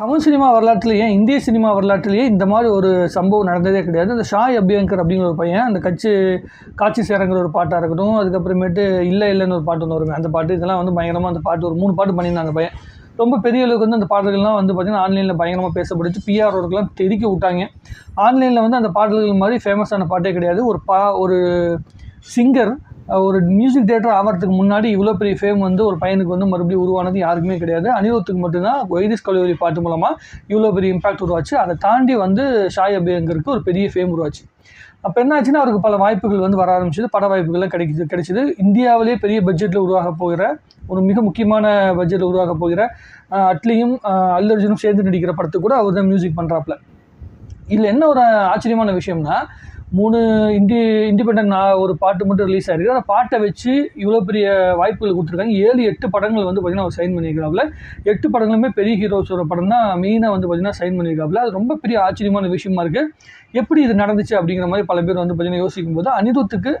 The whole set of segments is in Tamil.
தமிழ் சினிமா வரலாற்றுலேயே இந்திய சினிமா வரலாற்றுலேயே இந்த மாதிரி ஒரு சம்பவம் நடந்ததே கிடையாது. அந்த ஷாய் அபியங்கர் அப்படிங்கிற ஒரு பையன் அந்த கட்சி காட்சி சேரங்கிற ஒரு பாட்டாக இருக்கட்டும் அதுக்கப்புறமேட்டு இல்லை இல்லைன்னு ஒரு பாட்டு ஒன்று வருங்க அந்த பாட்டு இதெல்லாம் வந்து பயங்கரமாக அந்த பாட்டு ஒரு மூணு பாட்டு பண்ணியிருந்தாங்க அந்த பையன். ரொம்ப பெரிய அளவுக்கு வந்து அந்த பாடல்கள்லாம் வந்து பார்த்திங்கன்னா ஆன்லைனில் பயங்கரமாக பேசப்படுச்சு பிஆர் ஒர்க்கெலாம் தெறிக்க விட்டாங்க. ஆன்லைனில் வந்து அந்த பாடல்கள் மாதிரி ஃபேமஸான பாட்டே கிடையாது. ஒரு பா ஒரு சிங்கர் ஒரு மியூசிக் டேரக்டர் ஆகிறதுக்கு முன்னாடி இவ்வளோ பெரிய ஃபேம் வந்து ஒரு பையனுக்கு வந்து மறுபடியும் உருவானது யாருக்குமே கிடையாது. அனிருத்துக்கு மட்டும்தான். வைரஸ் கல்லூரி பாட்டு மூலமாக இவ்வளோ பெரிய இம்பாக்ட் உருவாச்சு. அதை தாண்டி வந்து ஷாய் அபியங்கருக்கு ஒரு பெரிய ஃபேம் உருவாச்சு. அப்போ என்ன ஆச்சுன்னா அவருக்கு பல வாய்ப்புகள் வந்து வர ஆரம்பிச்சது. பட வாய்ப்புகள்லாம் கிடைக்கிது கிடைச்சிது. இந்தியாவிலே பெரிய பட்ஜெட்டில் உருவாக போகிற ஒரு மிக முக்கியமான பட்ஜெட்டில் உருவாக போகிற அட்லியும் அல்லு அர்ஜுனும் சேர்ந்து நடிக்கிற படத்துக்கு கூட அவர் தான் மியூசிக் பண்ணுறாப்புல இதில் என்ன ஒரு ஆச்சரியமான விஷயம்னா மூணு இண்டி இண்டிபெண்ட் ஒரு பாட்டு மட்டும் ரிலீஸ் ஆயிருக்கு. அந்த பாட்டை வச்சு இவ்வளோ பெரிய வாய்ப்புகள் கொடுத்துருக்காங்க. ஏழு எட்டு படங்கள் வந்து பார்த்திங்கன்னா அவர் சைன் பண்ணியிருக்காப்புல. எட்டு படங்களுமே பெரிய ஹீரோஸோட படம் தான். மெயினாக வந்து பார்த்திங்கன்னா சைன் பண்ணியிருக்காப்புல. அது ரொம்ப பெரிய ஆச்சரியமான விஷயமா இருக்குது எப்படி இது நடந்துச்சு அப்படிங்கிற மாதிரி பல பேர் வந்து பார்த்திங்கன்னா யோசிக்கும் போது அனிருத்துக்கு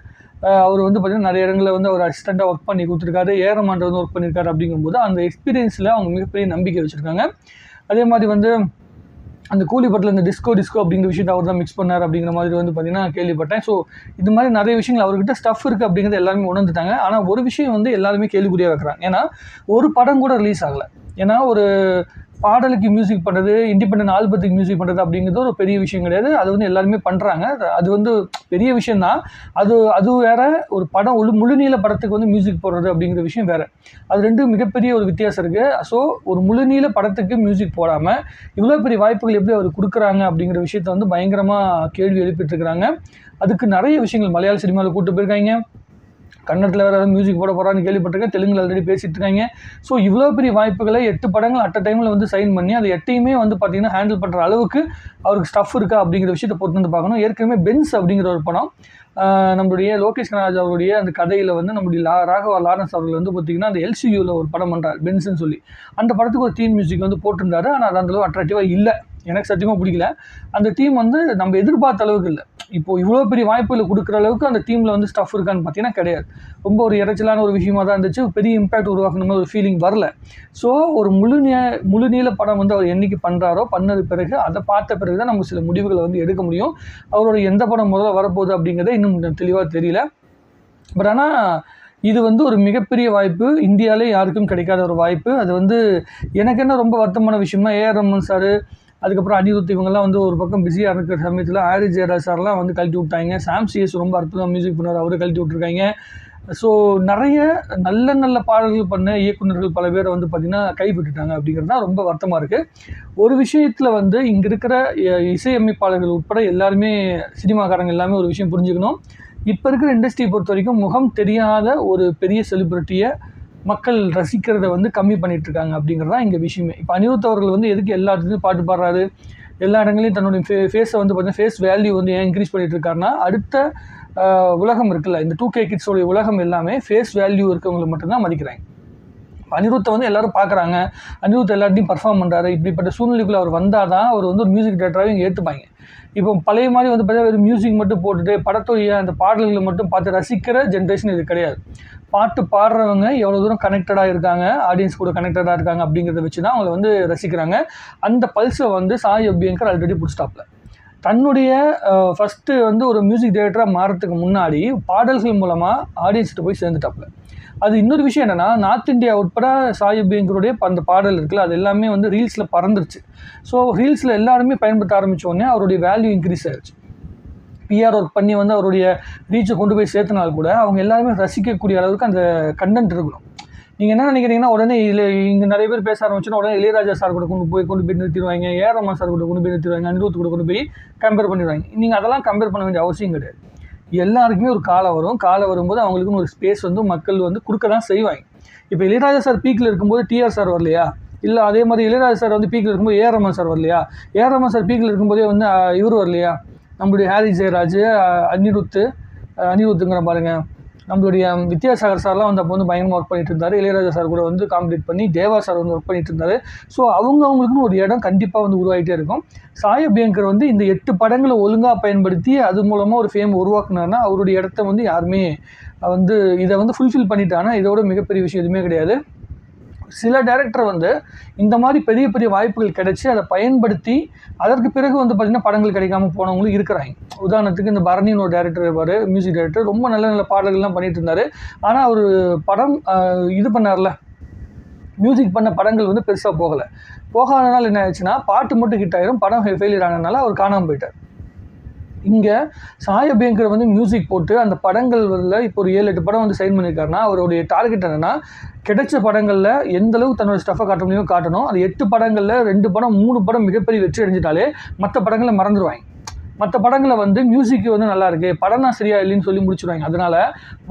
அவர் வந்து பார்த்திங்கன்னா நிறைய இடங்களில் வந்து அவர் அசிஸ்டண்ட்டாக ஒர்க் பண்ணி கொடுத்துருக்காரு. ஏரமாண்ட வந்து ஒர்க் பண்ணியிருக்காரு அப்படிங்கும்போது அந்த எக்ஸ்பீரியன்ஸில் அவங்க மிகப்பெரிய நம்பிக்கை வச்சுருக்காங்க. அதே மாதிரி வந்து அந்த கூலி படத்தில் இந்த டிஸ்கோ டிஸ்கோ அப்படிங்கிற விஷயத்தை அவர் தான் மிக்ஸ் பண்ணார் அப்படிங்கிற மாதிரி வந்து பார்த்திங்கன்னா கேள்விப்பட்டேன். ஸோ இது மாதிரி நிறைய விஷயங்கள் அவர்கிட்ட ஸ்டஃப் இருக்குது அப்படிங்கிறது எல்லாருமே உணர்ந்துட்டாங்க. ஆனால் ஒரு விஷயம் வந்து எல்லாருமே கேள்விக்குறியாக வைக்கிறாங்க. ஏன்னா ஒரு படம் கூட ரிலீஸ் ஆகலை. ஏன்னா ஒரு பாடலுக்கு மியூசிக் பண்ணுறது இண்டிபெண்டன்ட் ஆல்பத்துக்கு மியூசிக் பண்ணுறது அப்படிங்கிறது ஒரு பெரிய விஷயம் கிடையாது. அது வந்து எல்லாருமே பண்ணுறாங்க அது வந்து பெரிய விஷயந்தான் அது அது வேறு ஒரு படம் முழு முழுநீள படத்துக்கு வந்து மியூசிக் போடுறது அப்படிங்கிற விஷயம் வேறு. அது ரெண்டும் மிகப்பெரிய ஒரு வித்தியாசம் இருக்குது ஸோ ஒரு முழுநீள படத்துக்கு மியூசிக் போடாமல் இவ்வளோ பெரிய வாய்ப்புகள் எப்படி அவர் கொடுக்குறாங்க அப்படிங்கிற விஷயத்த வந்து பயங்கரமாக கேள்வி எழுப்பிட்டுருக்கிறாங்க அதுக்கு நிறைய விஷயங்கள் மலையாள சினிமாவில் கூட்டு போயிருக்காங்க. கன்னடத்தில் வேறு ஏதாவது மியூசிக் போட போகிறான்னு கேள்விப்பட்டிருக்கேன். தெலுங்கில் ஆல்ரெடி பேசிட்டு இருக்காங்க ஸோ இவ்வளோ பெரிய வாய்ப்புகளை எட்டு படங்கள் அட் டைமில் வந்து சைன் பண்ணி அது எட்டையுமே வந்து பார்த்திங்கன்னா ஹேண்டில் பண்ணுற அளவுக்கு அவருக்கு ஸ்டஃப் இருக்கா அப்படிங்கிற விஷயத்தை பொறுத்து வந்து பார்க்கணும். ஏற்கனவே பென்ஸ் அப்படிங்கிற ஒரு படம் நம்மளுடைய லோகேஷ் கனராஜ் அவருடைய அந்த கதையில் வந்து நம்முடைய லா ராகவா லாரன்ஸ் அவர்கள் வந்து பார்த்திங்கன்னா அந்த எல்சியூவில் ஒரு படம் பண்ணுறார் பென்ஸ்ன்னு சொல்லி. அந்த படத்துக்கு ஒரு தீம் மியூசிக் வந்து போட்டிருந்தாரு. ஆனால் அது அந்தளவு அட்ராக்டிவாக இல்லை. எனக்கு சத்தியமாக பிடிக்கல. அந்த டீம் வந்து நம்ம எதிர்பார்த்த அளவுக்கு இல்லை. இப்போ இவ்வளோ பெரிய வாய்ப்புகளை கொடுக்குற அளவுக்கு அந்த டீமில் வந்து ஸ்டஃப் இருக்கான்னு பார்த்தீங்கன்னா கிடையாது. ரொம்ப ஒரு இறைச்சலான ஒரு விஷயமா தான் இருந்துச்சு. பெரிய இம்பாக்ட் உருவாக்கணும் ஒரு ஃபீலிங் வரல. ஸோ ஒரு முழு முழுநீள முழு நீள படம் வந்து அவர் என்னைக்கு பண்ணுறாரோ பண்ணது பிறகு அதை பார்த்த பிறகு தான் நம்ம சில முடிவுகளை வந்து எடுக்க முடியும். அவரோட எந்த படம் முதல்ல வரப்போகுது அப்படிங்கிறத இன்னும் தெளிவாக தெரியல. பட் ஆனால் இது வந்து ஒரு மிகப்பெரிய வாய்ப்பு. இந்தியாவிலே யாருக்கும் கிடைக்காத ஒரு வாய்ப்பு. அது வந்து எனக்கு என்ன ரொம்ப வருத்தமான விஷயம்னா ஏஆர் ரமன் சார் அதுக்கப்புறம் அனிருத் இவங்கெல்லாம் வந்து ஒரு பக்கம் பிஸியாக இருக்கிற சமயத்தில் ஆரி ஜெயராஜ் சார்லாம் வந்து கழட்டி விட்டாங்க. சாம் சிஎஸ் ரொம்ப அற்புதமாக மியூசிக் பண்ணார். அவரை கழட்டி விட்ருக்காங்க ஸோ நிறைய நல்ல நல்ல பாடல்கள் பண்ண இயக்குனர்கள் பல பேரை வந்து பார்த்திங்கன்னா கைவிட்டுட்டாங்க அப்படிங்கிறது தான் ரொம்ப வருத்தமாக இருக்குது ஒரு விஷயத்தில் வந்து இங்கே இருக்கிற இசையமைப்பாளர்கள் உட்பட எல்லாருமே சினிமாக்காரங்க எல்லாமே ஒரு விஷயம் புரிஞ்சுக்கணும். இப்போ இருக்கிற இண்டஸ்ட்ரியை பொறுத்த வரைக்கும் முகம் தெரியாத ஒரு பெரிய செலிப்ரிட்டியை மக்கள் ரசிக்கிறத வந்து கம்மி பண்ணிகிட்டு இருக்காங்க அப்படிங்கிறது தான் இங்கே விஷயமே. இப்போ அனிருத் அவர்கள் வந்து எதுக்கு எல்லா இடத்துலையும் பாட்டு பாடுறாரு? எல்லா இடங்களையும் தன்னுடைய ஃபே ஃபேஸை வந்து பார்த்தீங்கன்னா ஃபேஸ் வேல்யூ வந்து ஏன் இன்க்ரீஸ் பண்ணிட்டு இருக்காருன்னா அடுத்த உலகம் இருக்குல்ல இந்த டூ கே கிட்ஸோடைய உலகம் எல்லாமே ஃபேஸ் வேல்யூ இருக்கவங்களை மட்டும்தான் மதிக்கிறாங்க. அனிருத்தை வந்து எல்லாரும் பார்க்குறாங்க. அனிருத் எல்லாத்தையும் பர்ஃபார்ம் பண்ணுறாரு இப்படிப்பட்ட சூழ்நிலைக்குள்ளே அவர் வந்தால் தான் அவர் வந்து ஒரு மியூசிக் டேரக்டராகவே இங்கே ஏற்றுப்பாங்க இப்போ பழைய மாதிரி வந்து பார்த்தீங்கன்னா வெறும் மியூசிக் மட்டும் போட்டுட்டு படத்துடைய அந்த பாடல்களை மட்டும் பார்த்து ரசிக்கிற ஜென்ரேஷன் இது கிடையாது. பாட்டு பாடுறவங்க எவ்வளோ தூரம் கனெக்டடாக இருக்காங்க ஆடியன்ஸ் கூட கனெக்டடாக இருக்காங்க அப்படிங்கிறத வச்சு தான் அவங்களை வந்து ரசிக்கிறாங்க. அந்த பல்ஸை வந்து சாய் அபியங்கர் ஆல்ரெடி பிடிச்சிட்டாப்ல தன்னுடைய ஃபஸ்ட்டு வந்து ஒரு மியூசிக் டைரக்டராக மாறத்துக்கு முன்னாடி பாடல்கள் மூலமாக ஆடியன்ஸ்கிட்ட போய் சேர்ந்துட்டாப்ல அது இன்னொரு விஷயம் என்னென்னா நார்த் இந்தியா உட்பட சாயுபியங்கருடைய அந்த பாடல் இருக்குல்ல அது எல்லாமே வந்து ரீல்ஸில் பறந்துருச்சு. ஸோ ரீல்ஸில் எல்லாருமே பயன்படுத்த ஆரம்பித்தோடனே உடனே அவருடைய வேல்யூ இன்க்ரீஸ் ஆகிடுச்சு பிஆர் ஒர்க் பண்ணி வந்து அவருடைய ரீச்சை கொண்டு போய் சேர்த்தனால் கூட அவங்க எல்லாருமே ரசிக்கக்கூடிய அளவுக்கு அந்த கண்டென்ட் இருக்கணும். நீங்கள் என்ன நினைக்கிறீங்கன்னா உடனே இதில் இங்கே நிறைய பேர் பேச ஆரம்பிச்சுன்னா உடனே இளையராஜா சார் கூட கொண்டு போய் கொண்டு போய் நிறுத்திடுவாங்க ஏரமா சார் கூட கொண்டு போய் நிறுத்திடுவாங்க அனிருத் கூட கொண்டு போய் கம்பேர் பண்ணிடுவாங்க. நீங்கள் அதெல்லாம் கம்பேர் பண்ண வேண்டிய அவசியம் கிடையாது. எல்லாருக்குமே ஒரு காலம் வரும். காலம் வரும்போது அவங்களுக்குன்னு ஒரு ஸ்பேஸ் வந்து மக்கள் வந்து கொடுக்க தான் செய்வாங்க. இப்போ இளையராஜா சார் பீக்கில் இருக்கும்போது டிஆர் சார் வரலையா? இல்லை அதே மாதிரி இளையராஜா சார் வந்து பீக்கில் இருக்கும்போது ஏ ரமன் சார் வரலையா? ஏ ரமன் சார் பீக்கில் இருக்கும்போதே வந்து இவர் வரலையா? நம்மளுடைய ஹாரி ஜெயராஜ் அனிருத்து அனிருத்துங்கிற பாருங்கள் நம்மளுடைய வித்யாசாகர் சார்லாம் வந்து அப்போ வந்து பயங்கரமாக ஒர்க் பண்ணிட்டு இருந்தார். இளையராஜா சார் கூட வந்து காம்படிட் பண்ணி தேவா சார் வந்து ஒர்க் பண்ணிட்டு இருந்தார். ஸோ அவங்க அவங்களுக்குன்னு ஒரு இடம் கண்டிப்பாக வந்து உருவாகிட்டே இருக்கும். சாய அபியங்கர் வந்து இந்த எட்டு படங்களை ஒழுங்காக பயன்படுத்தி அது மூலமாக ஒரு ஃபேம் உருவாக்குனாருன்னா அவருடைய இடத்த வந்து யாருமே வந்து இதை வந்து ஃபுல்ஃபில் பண்ணிட்டாங்கன்னா இதோட மிகப்பெரிய விஷயம் எதுவுமே கிடையாது. சில டேரக்டர் வந்து இந்த மாதிரி பெரிய பெரிய வாய்ப்புகள் கிடைச்சி அதை பயன்படுத்தி அதற்கு பிறகு வந்து பார்த்திங்கன்னா படங்கள் கிடைக்காம போனவங்களும் இருக்கிறாங்க. உதாரணத்துக்கு இந்த பரணின்னு ஒரு டேரக்டர் இருப்பார் மியூசிக் டைரக்டர் ரொம்ப நல்ல நல்ல பாடல்கள்லாம் பண்ணிட்டு இருந்தார். ஆனால் அவர் படம் இது பண்ணார்ல. மியூசிக் பண்ண படங்கள் வந்து பெருசாக போகலை. போகாதனால என்ன ஆச்சுன்னா பாட்டு மட்டும் ஹிட் ஆகிரும் படம் ஃபெயிலியர் ஆனதுனால அவர் காணாமல் போயிட்டார். இங்கே சாய் வந்து மியூசிக் போட்டு அந்த படங்கள்ல இப்போ ஒரு ஏழு எட்டு படம் வந்து சைன் பண்ணியிருக்காருன்னா அவருடைய டார்கெட் என்னென்னா கிடைச்ச படங்களில் எந்தளவுக்கு தன்னோட ஸ்டஃபை காட்ட முடியுமோ காட்டணும். அது எட்டு படங்களில் ரெண்டு படம் மூணு படம் மிகப்பெரிய வெற்றி அடைஞ்சிட்டாலே மற்ற படங்களை மறந்துடுவாங்க மற்ற படங்களை வந்து மியூசிக் வந்து நல்லா இருக்குது படம் தான் சரியா இல்லைன்னு சொல்லி முடிச்சிடுவாங்க அதனால்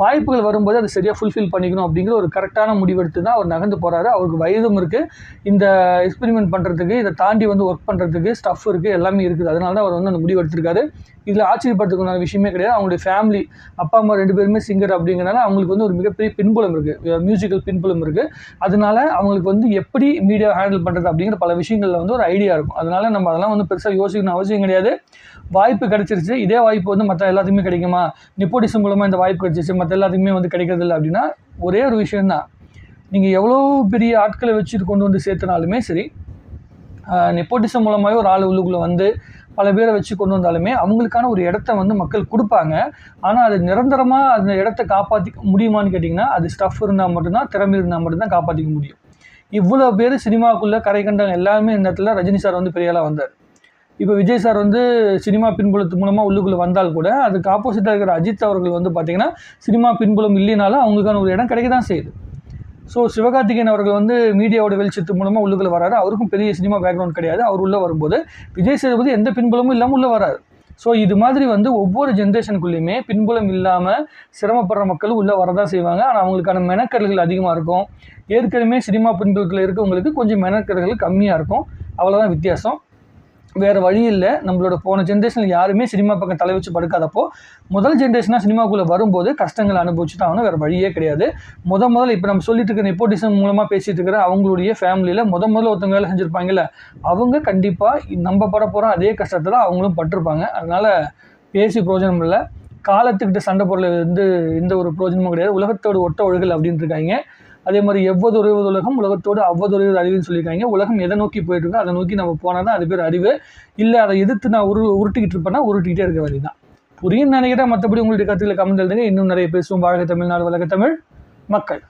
வாய்ப்புகள் வரும்போது அதை சரியாக ஃபுல்ஃபில் பண்ணிக்கணும் அப்படிங்கிற ஒரு கரெக்டான முடிவெடுத்து தான் அவர் நகர்ந்து போகிறாரு அவருக்கு வயதும் இருக்குது இந்த எக்ஸ்பெரிமெண்ட் பண்ணுறதுக்கு இதை தாண்டி வந்து ஒர்க் பண்ணுறதுக்கு ஸ்டஃப் இருக்குது எல்லாமே இருக்குது. அதனால தான் அவர் வந்து அந்த முடிவு எடுத்திருக்காரு. இதில் ஆச்சரியப்படுறதுக்குண்டான விஷயமே கிடையாது. அவங்களுடைய ஃபேமிலி அப்பா அம்மா ரெண்டு பேருமே சிங்கர் அப்படிங்கிறனால அவங்களுக்கு வந்து ஒரு மிகப்பெரிய பின்புலம் இருக்குது மியூசிக்கல் பின்புலம் இருக்குது அதனால அவங்களுக்கு வந்து எப்படி மீடியா ஹேண்டில் பண்ணுறது அப்படிங்கிற பல விஷயங்களில் வந்து ஒரு ஐடியா இருக்கும். அதனால நம்ம அதெல்லாம் வந்து பெருசாக யோசிக்கணும் அவசியம் கிடையாது. வாய்ப்பு கிடைச்சிருச்சு. இதே வாய்ப்பு வந்து மற்ற எல்லாத்துக்குமே கிடைக்குமா? நிப்போட்டிசம் மூலமாக இந்த வாய்ப்பு கிடச்சிருச்சு. மற்ற எல்லாத்துக்குமே வந்து கிடைக்கிறதில்ல அப்படின்னா ஒரே ஒரு விஷயந்தான் நீங்கள் எவ்வளோ பெரிய ஆட்களை வச்சுட்டு கொண்டு வந்து சேர்த்துனாலுமே சரி நெப்போட்டிசம் மூலமாகவே ஒரு ஆள் உள்ளுக்குள்ளே வந்து பல பேரை வச்சு கொண்டு வந்தாலுமே அவங்களுக்கான ஒரு இடத்த வந்து மக்கள் கொடுப்பாங்க. ஆனால் அது நிரந்தரமாக அந்த இடத்த காப்பாற்றிக்க முடியுமான்னு கேட்டிங்கன்னா அது ஸ்டஃப் இருந்தால் மட்டும்தான் திறமை இருந்தால் மட்டும்தான் காப்பாற்றிக்க முடியும். இவ்வளோ பேர் சினிமாவுக்குள்ளே கரை கண்டவங்க எல்லாருமே இந்த இடத்துல ரஜினி சார் வந்து பெரிய ஆளாக வந்தார். இப்போ விஜய் சார் வந்து சினிமா பின்புலத்து மூலமாக உள்ளுக்குள்ளே வந்தால் கூட அதுக்கு ஆப்போசிட்டாக இருக்கிற அஜித் அவர்கள் வந்து பார்த்திங்கன்னா சினிமா பின்புலம் இல்லைனாலும் அவங்களுக்கான ஒரு இடம் கிடைக்க தான் செய்யுது. ஸோ சிவகார்த்திகேயன் அவர்கள் வந்து மீடியாவோட வெளிச்சத்து மூலமாக உள்ளுக்குள்ள வராரு. அவருக்கும் பெரிய சினிமா பேக்ரவுண்ட் கிடையாது. அவர் உள்ளே வரும்போது விஜய் சேதுபதி எந்த பின்புலமும் இல்லாமல் உள்ளே வராரு. ஸோ இது மாதிரி வந்து ஒவ்வொரு ஜென்ரேஷனுக்குள்ளேயுமே பின்புலம் இல்லாமல் சிரமப்படுற மக்களும் உள்ளே வரதான் செய்வாங்க. ஆனால் அவங்களுக்கான மெனக்கடல்கள் அதிகமாக இருக்கும். ஏற்கனவே சினிமா பின்புலத்தில் இருக்கவங்களுக்கு கொஞ்சம் மெனக்கடல்கள் கம்மியாக இருக்கும். அவ்வளோதான் வித்தியாசம். வேறு வழி இல்லை. நம்மளோட போன ஜென்ரேஷனில் யாருமே சினிமா பக்கம் தலை வச்சு படுக்காதப்போ முதல் ஜென்ரேஷனாக சினிமாக்குள்ளே வரும்போது கஷ்டங்களை அனுபவிச்சு தான் ஆகணும் வேறு வழியே கிடையாது. முத முதல்ல இப்போ நம்ம சொல்லிட்டு இருக்கிற நெப்போட்டிசம் மூலமாக பேசிகிட்டு இருக்கிற அவங்களுடைய ஃபேமிலியில் முத முதல்ல ஒருத்தவங்க வேலை செஞ்சுருப்பாங்கல்ல அவங்க கண்டிப்பாக நம்ம பட போகிற அதே கஷ்டத்தில் அவங்களும் பட்டிருப்பாங்க. அதனால் பேசி பிரோஜனம் இல்லை. காலத்துக்கிட்ட சண்டை போடல வந்து எந்த ஒரு பிரோஜனமும் கிடையாது. உலகத்தோட ஒட்ட ஒழுகல் அப்படின்ட்டு இருக்காங்க. அதே மாதிரி எவ்வது உறைவது உலகம்? உலகத்தோடு அவ்வது உறைவது அறிவுன்னு சொல்லியிருக்காங்க. உலகம் எதை நோக்கி போயிட்டு இருக்கோ அதை நோக்கி நம்ம போனால் தான் அது பேர் அறிவு. இல்லை அதை எதிர்த்து நான் உரு உருட்டிக்கிட்டு இருப்பேன்னா உருட்டிக்கிட்டே இருக்க வழி தான் புரியும் நினைக்கிறேன். மற்றபடி உங்களுடைய கருத்துக்களை கமெண்ட் எழுதுங்க. இன்னும் நிறைய பேசுவோம். வாழ்க தமிழ்நாடு வழக்க தமிழ். மக்கள்.